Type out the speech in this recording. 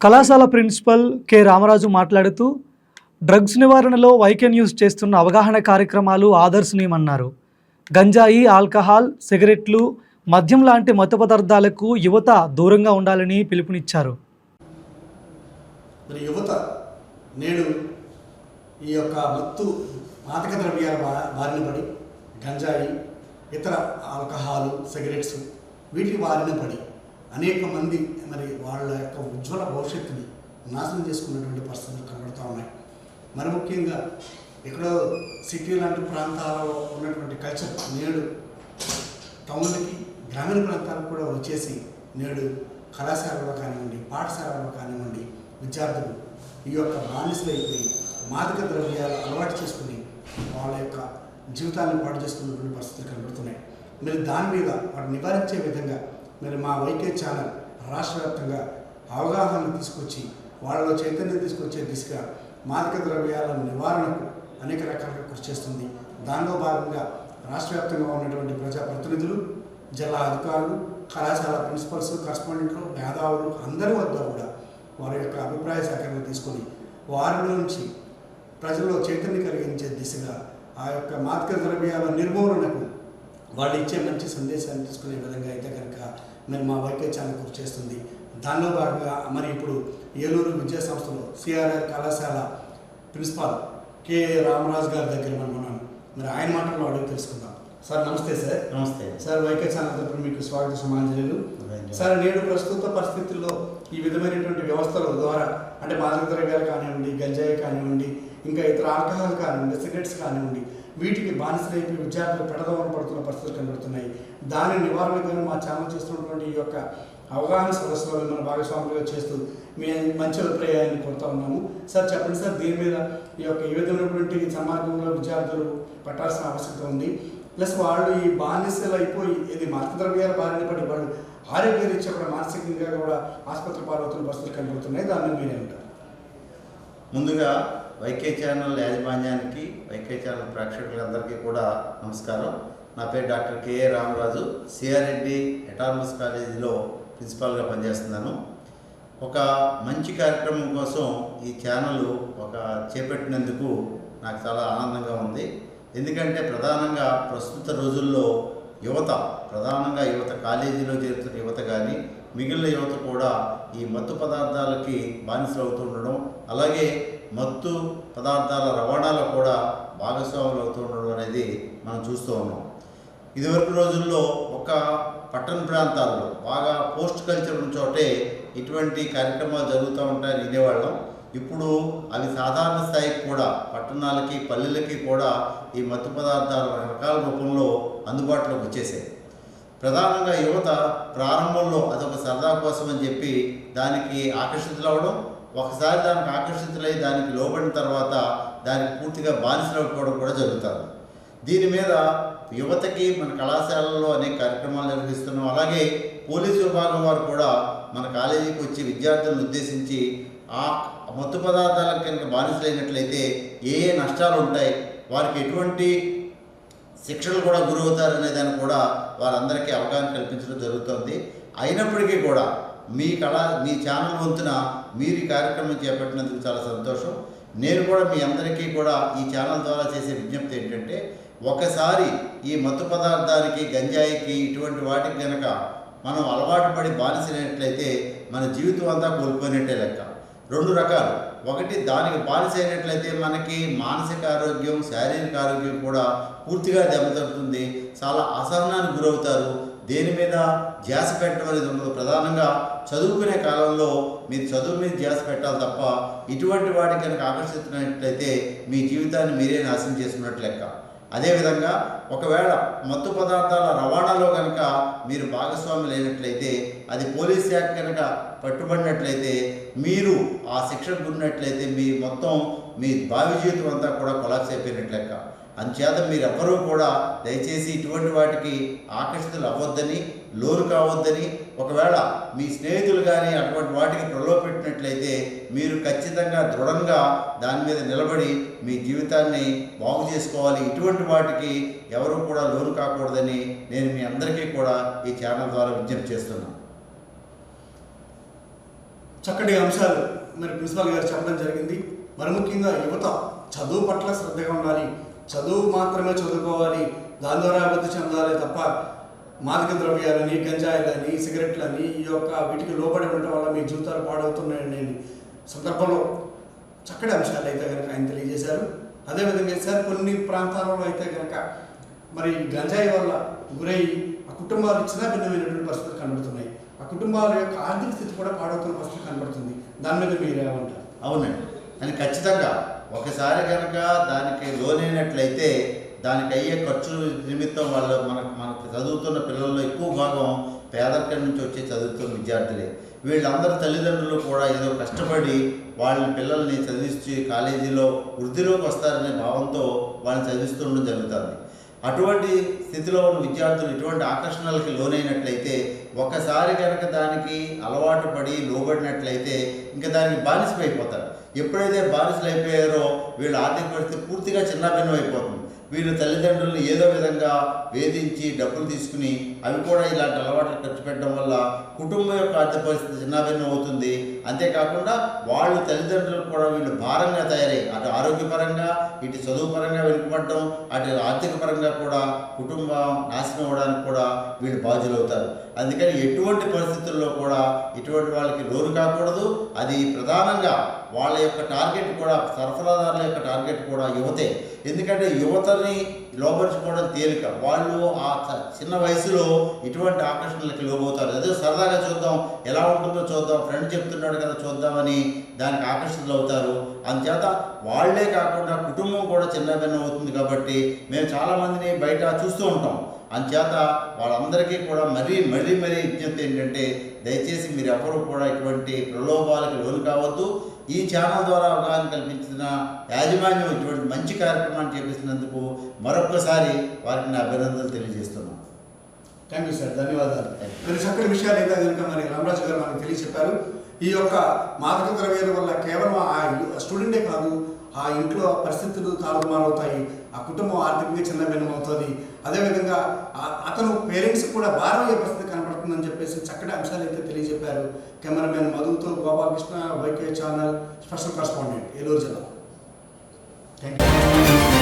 కళాశాల principal K Ramaraju మాట్లాడుతూ drugs నివారణలో వైకెన్ యూస్ చేస్తున్న అవగాహన కార్యక్రమాలు ఆదర్శనీయమన్నారు. గంజాయి ఆల్కహాల్ సిగరెట్లు మద్యం లాంటి మత్తు పదార్థాలకు యువత దూరంగా ఉండాలని పిలుపునిచ్చారు. మరి యువత నేడు ఈ యొక్క మత్తు మాదక ద్రవ్యాల బారిన పడి గంజాయి ఇతర ఆల్కహాలు సిగరెట్స్ వీటి బారిన పడి అనేక మంది మరి వాళ్ళ యొక్క ఉజ్వల భవిష్యత్తుని నాశనం చేసుకున్నటువంటి పరిస్థితులు కనబడుతూ ఉన్నాయి. మరి ముఖ్యంగా ఎక్కడో సిటీ లాంటి ప్రాంతాలలో ఉన్నటువంటి కల్చర్ నేడు టౌన్లకి గ్రామీణ ప్రాంతాలకు కూడా వచ్చేసి నేడు కళాశాలలో కానివ్వండి పాఠశాలలో కానివ్వండి విద్యార్థులు ఈ యొక్క బానిసలైపోయి మాదక ద్రవ్యాలు అలవాటు చేసుకుని వాళ్ళ యొక్క జీవితాన్ని పాటు చేసుకున్నటువంటి పరిస్థితులు కనబడుతున్నాయి. మరి దాని మీద వాటిని నివారించే విధంగా మరి మా వైకే ఛానల్ రాష్ట్ర వ్యాప్తంగా అవగాహన తీసుకొచ్చి వాళ్ళలో చైతన్యం తీసుకొచ్చే దిశగా మాదక ద్రవ్యాల నివారణకు అనేక రకాలుగా కృషి చేస్తుంది. దానిలో భాగంగా రాష్ట్ర వ్యాప్తంగా ఉన్నటువంటి ప్రజాప్రతినిధులు జిల్లా అధికారులు కళాశాల ప్రిన్సిపల్స్ కరస్పాండెంట్లు మేధావులు అందరి వద్ద కూడా వారి యొక్క అభిప్రాయ సేకరణ తీసుకొని వారి నుంచి ప్రజల్లో చైతన్యం కలిగించే దిశగా ఆ యొక్క మాదక ద్రవ్యాల నిర్మూలన వాళ్ళు ఇచ్చే మంచి సందేశాన్ని తీసుకునే విధంగా అయితే కనుక మరి మా వైకే ఛానల్ కృషి చేస్తుంది. దానిలో భాగంగా మరి ఇప్పుడు ఏలూరు విద్యా సంస్థలో సిఆర్ఆర్ కళాశాల ప్రిన్సిపాల్ కె రామరాజు గారి దగ్గర మనం ఉన్నాం మరి ఆయన మాటల్లో అడిగి తెలుసుకుందాం. సార్ నమస్తే సార్. నమస్తే. సార్ వైకే ఛానల్ తరపున మీకు స్వాగత సమాంజలు సార్ నేడు ప్రస్తుత పరిస్థితుల్లో ఈ విధమైనటువంటి వ్యవస్థల ద్వారా అంటే మాదక ద్రవ్యాలు కానివ్వండి గంజాయి కానివ్వండి ఇంకా ఇతర ఆల్కహాల్ కానివ్వండి సిగరెట్స్ కానివ్వండి వీటికి బానిసలైపోయి విద్యార్థులు పెడదవన పడుతున్న పరిస్థితులు కనబడుతున్నాయి. దాని నివారణకు మా ఛానల్ చేస్తున్నటువంటి ఈ యొక్క అవగాహన సదస్సులో మన భాగస్వాములుగా చేస్తూ మీ మంచి అభిప్రాయాన్ని కోరుతా ఉన్నాము. సార్ చెప్పండి సార్ దీని మీద ఈ యొక్క ఏ విధమైనటువంటి సమాజంలో విద్యార్థులు పట్టాల్సిన ఆవశ్యకత ఉంది. ప్లస్ వాళ్ళు ఈ బానిసలు అయిపోయి ఇది మార్గద్రవ్యాల బారిన పడి వాళ్ళు ఆరోగ్య రీత్యా కూడా మానసికంగా కూడా ఆసుపత్రి పాలవుతున్న పరిస్థితులు కనబడుతున్నాయి. దాన్ని మీరేంటారు ముందుగా వైకే ఛానల్ యాజమాన్యానికి వైకే ఛానల్ ప్రేక్షకులందరికీ కూడా నమస్కారం. నా పేరు doctor KA Ramaraju. CR Reddy autonomous కాలేజీలో ప్రిన్సిపాల్గా పనిచేస్తున్నాను. ఒక మంచి కార్యక్రమం కోసం ఈ ఛానల్ ఒక చేపట్టినందుకు నాకు చాలా ఆనందంగా ఉంది. ఎందుకంటే ప్రధానంగా ప్రస్తుత రోజుల్లో యువత ప్రధానంగా యువత కాలేజీలో చేరుతున్న యువత కానీ మిగిలిన యువత కూడా ఈ మత్తు పదార్థాలకి బానిసలు అవుతుండడం అలాగే మత్తు పదార్థాల రవాణాలో కూడా భాగస్వాములు అవుతుండడం అనేది మనం చూస్తూ ఉన్నాం. ఇదివరకు రోజుల్లో ఒక పట్టణ ప్రాంతాల్లో బాగా పోస్ట్ కల్చర్ ఉన్న చోటే ఇటువంటి కార్యక్రమాలు జరుగుతూ ఉంటాయని వినేవాళ్ళం. ఇప్పుడు అవి సాధారణ స్థాయికి కూడా పట్టణాలకి పల్లెలకి కూడా ఈ మత్తు పదార్థాలు రకరకాల రూపంలో అందుబాటులోకి వచ్చేసాయి. ప్రధానంగా యువత ప్రారంభంలో అదొక సరదా కోసం అని చెప్పి దానికి ఆకర్షితులవ్వడం ఒకసారి దానికి ఆకర్షితులై దానికి లోబడిన తర్వాత దానికి పూర్తిగా బానిసలవుకోవడం కూడా జరుగుతుంది దీని మీద యువతకి మన కళాశాలల్లో అనేక కార్యక్రమాలు నిర్వహిస్తున్నాం. అలాగే పోలీసు విభాగం వారు కూడా మన కాలేజీకి వచ్చి విద్యార్థులను ఉద్దేశించి ఆ మత్తు పదార్థాల కనుక బానిసలైనట్లయితే ఏ ఏ నష్టాలు ఉంటాయి వారికి ఎటువంటి శిక్షలు కూడా గురవుతారనే దాన్ని కూడా వారందరికీ అవగాహన కల్పించడం జరుగుతుంది. అయినప్పటికీ కూడా మీ కళ మీ ఛానల్ వంతున మీరు ఈ కార్యక్రమం చేపట్టినందుకు చాలా సంతోషం. నేను కూడా మీ అందరికీ కూడా ఈ ఛానల్ ద్వారా చేసే విజ్ఞప్తి ఏంటంటే ఒకసారి ఈ మత్తు పదార్థానికి గంజాయికి ఇటువంటి వాటికి కనుక మనం అలవాటు పడి బానిసైనట్లయితే మన జీవితం అంతా కోల్పోయినట్టే లెక్క. రెండు రకాలు. ఒకటి దానికి బానిసైనట్లయితే మనకి మానసిక ఆరోగ్యం శారీరక ఆరోగ్యం కూడా పూర్తిగా దెబ్బతడుతుంది చాలా అసహనానికి గురవుతారు. దేని మీద ధ్యాస పెట్టడం అనేది ఉండదు. ప్రధానంగా చదువుకునే కాలంలో మీరు చదువు మీద ధ్యాస పెట్టాలి తప్ప ఇటువంటి వాటికి కనుక ఆకర్షిస్తున్నట్లయితే మీ జీవితాన్ని మీరే నాశనం చేసుకున్నట్లు లెక్క. అదేవిధంగా ఒకవేళ మత్తు పదార్థాల రవాణాలో కనుక మీరు భాగస్వామి లేనట్లయితే అది పోలీస్ శాఖ కనుక పట్టుబడినట్లయితే మీరు ఆ శిక్షకు గురినట్లయితే మీ మొత్తం మీ భావి జీవితం అంతా కూడా కొలాప్స్ అయిపోయినట్లు లెక్క. అందుచేత మీరెవ్వరూ కూడా దయచేసి ఇటువంటి వాటికి ఆకర్షితులు అవ్వద్దని లోను కావద్దని ఒకవేళ మీ స్నేహితులు కానీ అటువంటి వాటికి ప్రలోభపెట్టినట్లయితే మీరు ఖచ్చితంగా దృఢంగా దాని మీద నిలబడి మీ జీవితాన్ని బాగు చేసుకోవాలి. ఇటువంటి వాటికి ఎవరు కూడా లోను కాకూడదని నేను మీ అందరికీ కూడా ఈ ఛానల్ ద్వారా విజ్ఞప్తి చేస్తున్నాను. చక్కటి అంశాలు మరి ప్రిన్సిపాల్ గారు చెప్పడం జరిగింది. మరి ముఖ్యంగా యువత చదువు పట్ల శ్రద్ధగా ఉండాలి. చదువు మాత్రమే చదువుకోవాలి. దాని ద్వారా అభివృద్ధి చెందాలి తప్ప మాదక ద్రవ్యాలని గంజాయిలని సిగరెట్లని ఈ యొక్క వీటికి లోబడి ఉండటం వల్ల మీ జీవితాలు పాడవుతున్నాయని సందర్భంలో చక్కటి అంశాలు అయితే కనుక ఆయన తెలియజేశారు. అదేవిధంగా సార్ కొన్ని ప్రాంతాలలో అయితే కనుక మరి గంజాయి వల్ల గురై ఆ కుటుంబాలు చిన్న భిన్నమైనటువంటి పరిస్థితులు కనబడుతున్నాయి. ఆ కుటుంబాల యొక్క ఆర్థిక స్థితి కూడా పాడవుతున్న పరిస్థితి కనబడుతుంది. దాని మీద మీరేమంటారు అవునండి. అని ఖచ్చితంగా ఒకసారి కనుక దానికి లోనైనట్లయితే దానికి అయ్యే ఖర్చు నిమిత్తం వాళ్ళు మనకు మనకు చదువుతున్న పిల్లల్లో ఎక్కువ భాగం పేదరికం నుంచి వచ్చి చదువుతున్న విద్యార్థులే. వీళ్ళందరి తల్లిదండ్రులు కూడా ఏదో కష్టపడి వాళ్ళ పిల్లల్ని చదివించి కాలేజీలో వృద్ధిలోకి వస్తారనే భావంతో వాళ్ళని చదివిస్తుండడం జరుగుతుంది. అటువంటి స్థితిలో ఉన్న విద్యార్థులు ఇటువంటి ఆకర్షణలకి లోనైనట్లయితే ఒకసారి కనుక దానికి అలవాటు పడి లోబడినట్లయితే ఇంకా దానికి బానిసలు అయిపోతారు ఎప్పుడైతే బానిసలు అయిపోయారో వీళ్ళ ఆర్థిక పరిస్థితి పూర్తిగా చిన్నభిన్నం అయిపోతుంది. వీళ్ళు తల్లిదండ్రులను ఏదో విధంగా వేధించి డబ్బులు తీసుకుని అవి కూడా ఇలాంటి అలవాట్లు ఖర్చు పెట్టడం వల్ల కుటుంబం యొక్క ఆర్థిక పరిస్థితి చిన్నాభిన్నం అవుతుంది. అంతేకాకుండా వాళ్ళు తల్లిదండ్రులకు కూడా వీళ్ళు భారంగా తయారై అటు ఆరోగ్యపరంగా ఇటు చదువు పరంగా వెనుకబడడం అటు ఆర్థిక పరంగా కూడా కుటుంబం నాశనం అవ్వడానికి కూడా వీళ్ళు బాధ్యులవుతారు. అందుకని ఎటువంటి పరిస్థితుల్లో కూడా ఇటువంటి వాళ్ళకి లోను కాకూడదు. అది ప్రధానంగా వాళ్ళ యొక్క టార్గెట్ కూడా సరఫరాదారుల యొక్క టార్గెట్ కూడా యువతే. ఎందుకంటే యువతని లోపరుచుకోవడం తేలిక. వాళ్ళు ఆ చిన్న వయసులో ఇటువంటి ఆకర్షణలకి లోబవుతారు. అదే సరదాగా చూద్దాం ఎలా ఉంటుందో చూద్దాం ఫ్రెండ్ చెప్తున్నాడు కదా చూద్దామని దానికి ఆకర్షణలు అవుతారు. అందుచేత వాళ్ళే కాకుండా కుటుంబం కూడా చిన్న భిన్నం అవుతుంది కాబట్టి మేము చాలామందిని బయట చూస్తూ ఉంటాం. అందుచేత వాళ్ళందరికీ కూడా మరీ మరీ మరీ విజ్ఞప్తి ఏంటంటే దయచేసి మీరు ఎవరు కూడా ఇటువంటి ప్రలోభాలకు లోను కావద్దు. ఈ ఛానల్ ద్వారా అవగాహన కల్పించిన యాజమాన్యం ఇటువంటి మంచి కార్యక్రమాన్ని చేపిస్తున్నందుకు మరొక్కసారి వారికి నా అభినందనలు తెలియజేస్తున్నాను. థ్యాంక్ యూ సార్ ధన్యవాదాలు. మరి చక్కటి విషయాలు అయితే కనుక మరి రామరాజు గారు మనకు తెలియచెప్పారు. ఈ యొక్క మాదక ద్రవ్యాల వల్ల కేవలం ఆ స్టూడెంటే కాదు ఆ ఇంట్లో పరిస్థితులు తారుమారవుతాయి ఆ కుటుంబం ఆర్థికంగా చిన్న భిన్నమవుతుంది అదేవిధంగా అతను పేరెంట్స్ కూడా భారం అయ్యే పరిస్థితి కనపడుతుందని చెప్పేసి చక్కటి అంశాలు అయితే తెలియజెప్పారు. Cameraman మధుతో Gopalakrishna YK channel special correspondent Eluru జిల్లా. Thank you